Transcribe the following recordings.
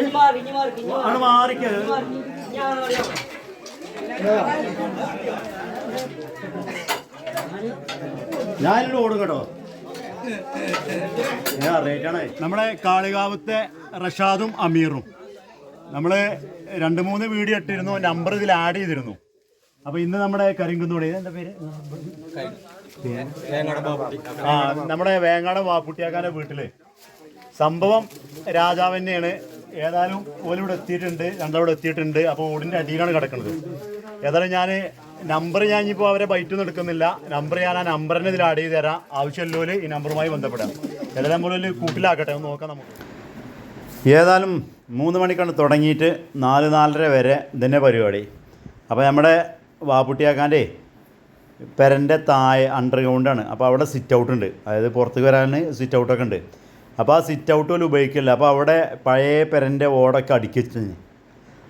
ഇനി മാറി ഇനി ആണ് മാറിക്ക. ഞാനിവിടെ ഓടും കേട്ടോ നമ്മുടെ കാളികാവത്തെ റഷാദും അമീറും. നമ്മൾ രണ്ട് മൂന്ന് വീഡിയോ ഇട്ടിരുന്നു നമ്പർ ഇതിൽ ആഡ് ചെയ്തിരുന്നു. അപ്പൊ ഇന്ന് നമ്മുടെ കരിങ്കുന്നോട് എന്താ പേര്? ആ നമ്മുടെ വേങ്ങാട് വാപ്പുട്ടിയാക്കാന്റെ വീട്ടിൽ. സംഭവം രാജാവ് തന്നെയാണ്. ഏതായാലും ഓലിവിടെ എത്തിയിട്ടുണ്ട് രണ്ടാവിടെ എത്തിയിട്ടുണ്ട്. അപ്പോൾ ഓടിന്റെ അടിയിലാണ് കിടക്കുന്നത് ഏതായാലും ഞാൻ നമ്പർ ഞാൻ ഇനിയിപ്പോൾ അവരെ ബൈറ്റൊന്നും എടുക്കുന്നില്ല. നമ്പർ ഞാൻ ആ നമ്പറിനെ ഇതിൽ ആഡ് ചെയ്ത് തരാം. ആവശ്യമല്ലോ ഈ നമ്പറുമായി ബന്ധപ്പെടാം. ഏതായാലും നമ്മൾ കൂട്ടിലാക്കട്ടെ. ഒന്ന് നോക്കാം നമുക്ക്. ഏതായാലും മൂന്ന് മണിക്കാണ് തുടങ്ങിയിട്ട് നാല് നാലര വരെ ഇതന്നെ പരിപാടി. അപ്പോൾ നമ്മുടെ വാപ്പുട്ടിയാക്കാന്റെ പെരന്റെ താഴെ അണ്ടർഗ്രൗണ്ടാണ് അപ്പോൾ അവിടെ സിറ്റ് ഔട്ട് ഉണ്ട്. അതായത് പുറത്തേക്ക് വരാൻ സിറ്റ് ഔട്ടൊക്കെ ഉണ്ട്. അപ്പോൾ ആ സിറ്റ് ഔട്ട് പോലും ഉപയോഗിക്കില്ല. അപ്പോൾ അവിടെ പഴയ പെരന്റെ ഓടൊക്കെ അടുക്കി വെച്ചിട്ടുണ്ട്.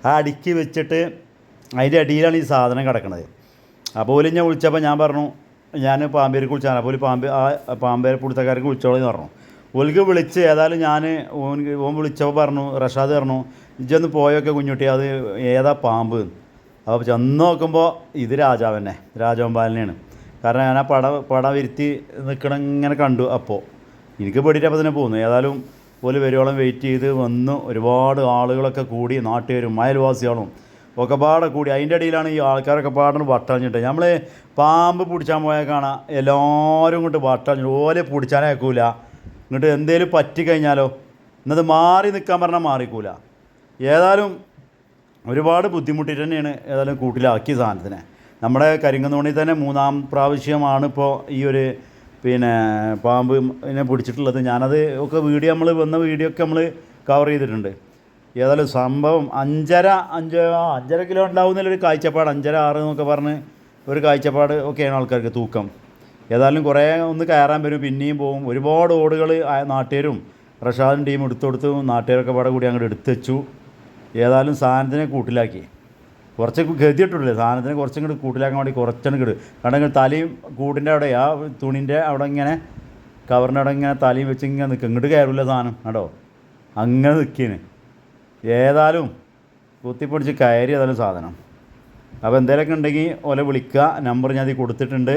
ആ അടുക്കി വെച്ചിട്ട് അതിന്റെ അടിയിലാണ് ഈ സാധനം കിടക്കുന്നത് അപ്പോൾ പോലും ഞാൻ വിളിച്ചപ്പോൾ ഞാൻ പറഞ്ഞു ഞാൻ പാമ്പേരിക്ക് വിളിച്ചാണ് അപ്പോൾ പാമ്പ് ആ പാമ്പേരെ പിടുത്തക്കാർക്ക് വിളിച്ചോളെന്ന് പറഞ്ഞു. ഓൽക്ക് വിളിച്ച് ഏതായാലും ഞാൻ ഓൻ ഓൻ വിളിച്ചപ്പോൾ പറഞ്ഞു റഷാദ് പറഞ്ഞു ഇജ്ജൊന്ന് പോയൊക്കെ കുഞ്ഞുട്ടി അത് ഏതാ പാമ്പ്? അപ്പോൾ ചെന്ന് നോക്കുമ്പോൾ ഇത് രാജാവ് തന്നെ. രാജവമ്പാലിനെയാണ് കാരണം ഞാൻ ആ പട പട വിരുത്തി നിൽക്കണം ഇങ്ങനെ കണ്ടു അപ്പോൾ എനിക്ക് പേടിയിട്ടപ്പോൾ തന്നെ പോകുന്നു ഏതായാലും ഓൽ വരുവോളം വെയിറ്റ് ചെയ്ത് വന്ന് ഒരുപാട് ആളുകളൊക്കെ കൂടി നാട്ടുകാരും അയൽവാസികളും ഒക്കെ പാടെ കൂടി. അതിന്റെ ഇടയിലാണ് ഈ ആൾക്കാരൊക്കെ പാടുന്നത് വട്ടഞ്ഞിട്ട് നമ്മൾ പാമ്പ് പിടിച്ചാൽ പോയാൽ കാണാം. എല്ലാവരും ഇങ്ങോട്ട് വട്ടഞ്ഞിട്ട് ഓലെ പിടിച്ചാനേ അയക്കൂല. ഇങ്ങോട്ട് എന്തേലും പറ്റിക്കഴിഞ്ഞാലോ എന്നത് മാറി നിൽക്കാൻ പറഞ്ഞാൽ മാറിക്കൂല. ഏതായാലും ഒരുപാട് ബുദ്ധിമുട്ടി തന്നെയാണ് ഏതായാലും കൂട്ടിലാക്കിയ സാധനത്തിനെ. നമ്മുടെ കരിങ്കന്നോണി തന്നെ മൂന്നാം പ്രാവശ്യമാണ് ഇപ്പോൾ ഈ ഒരു പിന്നെ പാമ്പ് ഇതിനെ പിടിച്ചിട്ടുള്ളത്. ഞാനത് ഒക്കെ വീഡിയോ നമ്മൾ വന്ന വീഡിയോ ഒക്കെ നമ്മൾ കവർ ചെയ്തിട്ടുണ്ട്. ഏതായാലും സംഭവം അഞ്ചര അഞ്ച് അഞ്ചര കിലോ ഉണ്ടാവുന്നതിലൊരു കാഴ്ചപ്പാട് അഞ്ചര ആറ് എന്നൊക്കെ പറഞ്ഞ് ഒരു കാഴ്ചപ്പാട് ഒക്കെയാണ് ആൾക്കാർക്ക് തൂക്കം. ഏതായാലും കുറേ ഒന്ന് കയറാൻ വരും പിന്നെയും പോകും ഒരുപാട് ഓടുകൾ നാട്ടുകാരും റഷാദും ടീം എടുത്തു കൊടുത്തു. നാട്ടുകാരൊക്കെ പാടെ കൂടി അങ്ങോട്ട് എടുത്തു വെച്ചു. ഏതായാലും സാധനത്തിനെ കൂട്ടിലാക്കി. കുറച്ച് ഗതിയിട്ടില്ലേ സാധനത്തിനെ കുറച്ചും കൂടി കൂട്ടിലാക്കാൻ വേണ്ടി കുറച്ചും കൂടി കാരണം ഇങ്ങനെ തലയും കൂടിന്റെ അവിടെ ആ തുണിന്റെ അവിടെ ഇങ്ങനെ കവറിന്റെ അവിടെ ഇങ്ങനെ തലയും വെച്ച് ഇങ്ങനെ നിൽക്കും ഇങ്ങോട്ട് കയറില്ല സാധനം കേട്ടോ അങ്ങനെ നിൽക്കിന് ഏതായാലും കുത്തിപ്പൊടിച്ച് കയറി ഏതായാലും സാധനം. അപ്പോൾ എന്തെങ്കിലുമൊക്കെ ഉണ്ടെങ്കിൽ ഓലെ വിളിക്കുക. നമ്പർ ഞാൻ ഇതിൽ കൊടുത്തിട്ടുണ്ട്.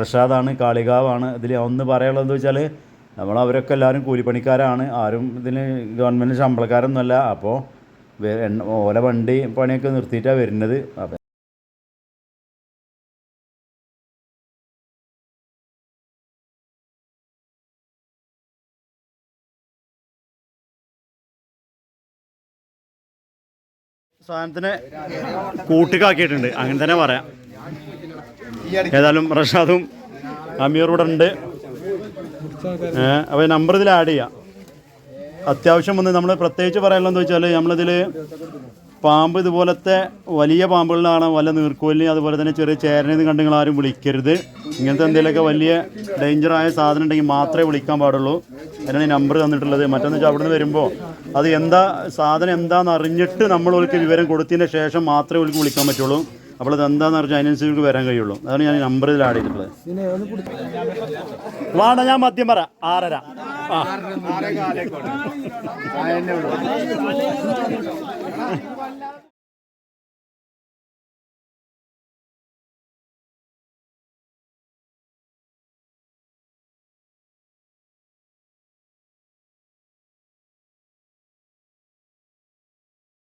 റഷാദാണ് കാളികാവാണ്. ഇതിൽ ഒന്ന് പറയാനുള്ളത് എന്താ വെച്ചാൽ നമ്മൾ അവരൊക്കെ എല്ലാവരും കൂലിപ്പണിക്കാരാണ്. ആരും ഇതിന് ഗവൺമെന്റ് ശമ്പളക്കാരൊന്നുമല്ല. അപ്പോൾ വേ- എണ്ണ- ഓല വണ്ടി പണിയൊക്കെ നിർത്തിയിട്ടാണ് വരുന്നത്. അപ്പം സാധനത്തിന് കൂട്ടിക്കാക്കിയിട്ടുണ്ട്. അങ്ങനെ തന്നെ പറയാം. ഏതായാലും റഷാദും അമീർ ഇവിടെ ഉണ്ട്. അപ്പോൾ നമ്പർ ഇതിൽ ആഡ് ചെയ്യാം. അത്യാവശ്യം വന്ന് നമ്മൾ പ്രത്യേകിച്ച് പറയാനുള്ളതെന്ന് വെച്ചാൽ നമ്മളിതിൽ പാമ്പ് ഇതുപോലത്തെ വലിയ പാമ്പുകളിലാണ് വല്ല നീർക്കോലിനെ അതുപോലെ തന്നെ ചെറിയ ചേരനെന്ന് കണ്ട് ആരും വിളിക്കരുത്. ഇങ്ങനത്തെ എന്തെങ്കിലുമൊക്കെ വലിയ ഡേഞ്ചറായ സാധനം ഉണ്ടെങ്കിൽ മാത്രമേ വിളിക്കാൻ പാടുള്ളൂ. അതിനാണ് ഈ നമ്പർ തന്നിട്ടുള്ളത്. മറ്റൊന്ന് വെച്ചാൽ അവിടെ നിന്ന് വരുമ്പോൾ അത് എന്താ സാധനം എന്താണെന്ന് അറിഞ്ഞിട്ട് നമ്മൾ അവർക്ക് വിവരം കൊടുത്തതിന് ശേഷം മാത്രമേ അവർക്ക് വിളിക്കാൻ പറ്റുള്ളൂ. അപ്പോൾ അത് എന്താണെന്ന് അറിഞ്ഞാൽ അതിനനുസരിച്ച് വരാൻ കഴിയുള്ളൂ. അതാണ് ഞാൻ നമ്പർ ഇതിൽ ആഡ് ചെയ്തിട്ടുള്ളത്. വാട ഞാൻ മദ്യം പറ. ആറര. ആ